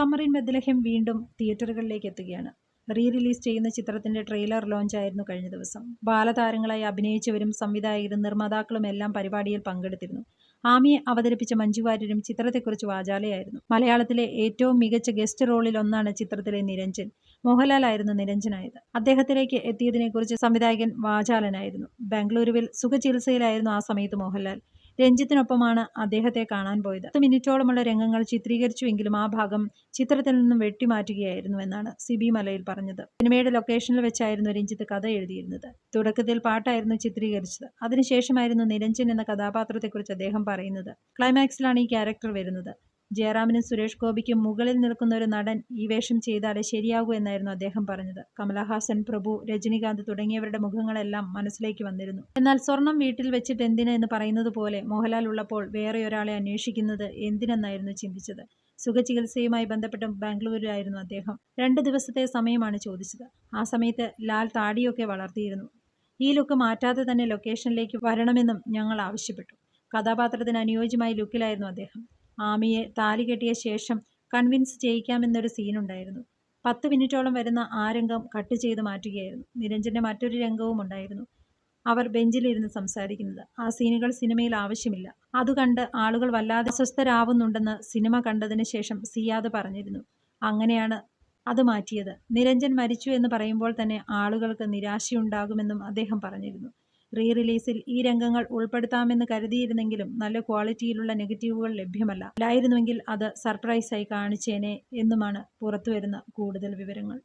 Summer in വീണ്ടും തിയേറ്ററുകളിലേക്ക് എത്തുകയാണ്. റീ റിലീസ് ചെയ്യുന്ന ചിത്രത്തിന്റെ ട്രെയിലർ ലോഞ്ച് ആയിരുന്നു കഴിഞ്ഞ ദിവസം. ബാലതാരങ്ങളായി അഭിനയിച്ചവരും സംവിധായകരും നിർമ്മാതാക്കളും എല്ലാം പരിപാടിയിൽ പങ്കെടുത്തിരുന്നു. ആമിയെ അവതരിപ്പിച്ച മഞ്ജു വാര്യരും ചിത്രത്തെക്കുറിച്ച് വാചാലയായിരുന്നു. മലയാളത്തിലെ ഏറ്റവും മികച്ച ഗസ്റ്റ് റോളിൽ ഒന്നാണ് ചിത്രത്തിലെ നിരഞ്ജൻ. മോഹൻലാലായിരുന്നു നിരഞ്ജനായത്. അദ്ദേഹത്തിലേക്ക് എത്തിയതിനെക്കുറിച്ച് സംവിധായകൻ വാചാലനായിരുന്നു. ബാംഗ്ലൂരുവിൽ സുഖചികിത്സയിലായിരുന്നു ആ സമയത്ത് മോഹൻലാൽ. രഞ്ജിത്തിനൊപ്പമാണ് അദ്ദേഹത്തെ കാണാൻ പോയത്. പത്ത് മിനിറ്റോളമുള്ള രംഗങ്ങൾ ചിത്രീകരിച്ചുവെങ്കിലും ആ ഭാഗം ചിത്രത്തിൽ നിന്നും വെട്ടിമാറ്റുകയായിരുന്നു എന്നാണ് സിബി മലയിൽ പറഞ്ഞത്. സിനിമയുടെ ലൊക്കേഷനിൽ വെച്ചായിരുന്നു രഞ്ജിത്ത് കഥ എഴുതിയിരുന്നത്. തുടക്കത്തിൽ പാട്ടായിരുന്നു ചിത്രീകരിച്ചത്. അതിനുശേഷമായിരുന്നു നിരഞ്ജൻ എന്ന കഥാപാത്രത്തെക്കുറിച്ച് അദ്ദേഹം പറയുന്നത്. ക്ലൈമാക്സിലാണ് ഈ ക്യാരക്ടർ വരുന്നത്. ജയറാമിനും സുരേഷ് ഗോപിക്കും മുകളിൽ നിൽക്കുന്ന ഒരു നടൻ ഈ വേഷം ചെയ്താലേ ശരിയാകൂ എന്നായിരുന്നു അദ്ദേഹം പറഞ്ഞത്. കമലഹാസൻ പ്രഭു രജനികാന്ത് തുടങ്ങിയവരുടെ മുഖങ്ങളെല്ലാം മനസ്സിലേക്ക് വന്നിരുന്നു. എന്നാൽ സ്വർണം വീട്ടിൽ വെച്ചിട്ട് എന്തിന് എന്ന് പറയുന്നത് പോലെ മോഹൻലാൽ ഉള്ളപ്പോൾ വേറെ ഒരാളെ അന്വേഷിക്കുന്നത് എന്തിനെന്നായിരുന്നു ചിന്തിച്ചത്. സുഖചികിത്സയുമായി ബന്ധപ്പെട്ട് ബാംഗ്ലൂരിലായിരുന്നു അദ്ദേഹം. രണ്ട് ദിവസത്തെ സമയമാണ് ചോദിച്ചത്. ആ സമയത്ത് ലാൽ താടിയൊക്കെ വളർത്തിയിരുന്നു. ഈ ലുക്ക് മാറ്റാതെ തന്നെ ലൊക്കേഷനിലേക്ക് വരണമെന്നും ഞങ്ങൾ ആവശ്യപ്പെട്ടു. കഥാപാത്രത്തിന് അനുയോജ്യമായ ലുക്കിലായിരുന്നു അദ്ദേഹം. ആമിയെ താലി കെട്ടിയ ശേഷം കൺവിൻസ് ചെയ്യിക്കാമെന്നൊരു സീനുണ്ടായിരുന്നു പത്ത് മിനിറ്റോളം വരുന്ന ആ രംഗം കട്ട് ചെയ്ത് മാറ്റുകയായിരുന്നു. നിരഞ്ജന്റെ മറ്റൊരു രംഗവും ഉണ്ടായിരുന്നു. അവർ ബെഞ്ചിലിരുന്ന് സംസാരിക്കുന്നത്. ആ സീനുകൾ സിനിമയിൽ ആവശ്യമില്ല. അത് കണ്ട് ആളുകൾ വല്ലാതെ അസ്വസ്ഥരാവുന്നുണ്ടെന്ന് സിനിമ കണ്ടതിന് ശേഷം സിയാദ് പറഞ്ഞിരുന്നു. അങ്ങനെയാണ് അത് മാറ്റിയത്. നിരഞ്ജൻ മരിച്ചു എന്ന് പറയുമ്പോൾ തന്നെ ആളുകൾക്ക് നിരാശയുണ്ടാകുമെന്നും അദ്ദേഹം പറഞ്ഞിരുന്നു. റീ റിലീസിൽ ഈ രംഗങ്ങൾ ഉൾപ്പെടുത്താമെന്ന് കരുതിയിരുന്നെങ്കിലും നല്ല ക്വാളിറ്റിയിലുള്ള നെഗറ്റീവുകൾ ലഭ്യമല്ല. അല്ലായിരുന്നുവെങ്കിൽ അത് സർപ്രൈസായി കാണിച്ചേനെ എന്നുമാണ് പുറത്തുവരുന്ന കൂടുതൽ വിവരങ്ങൾ.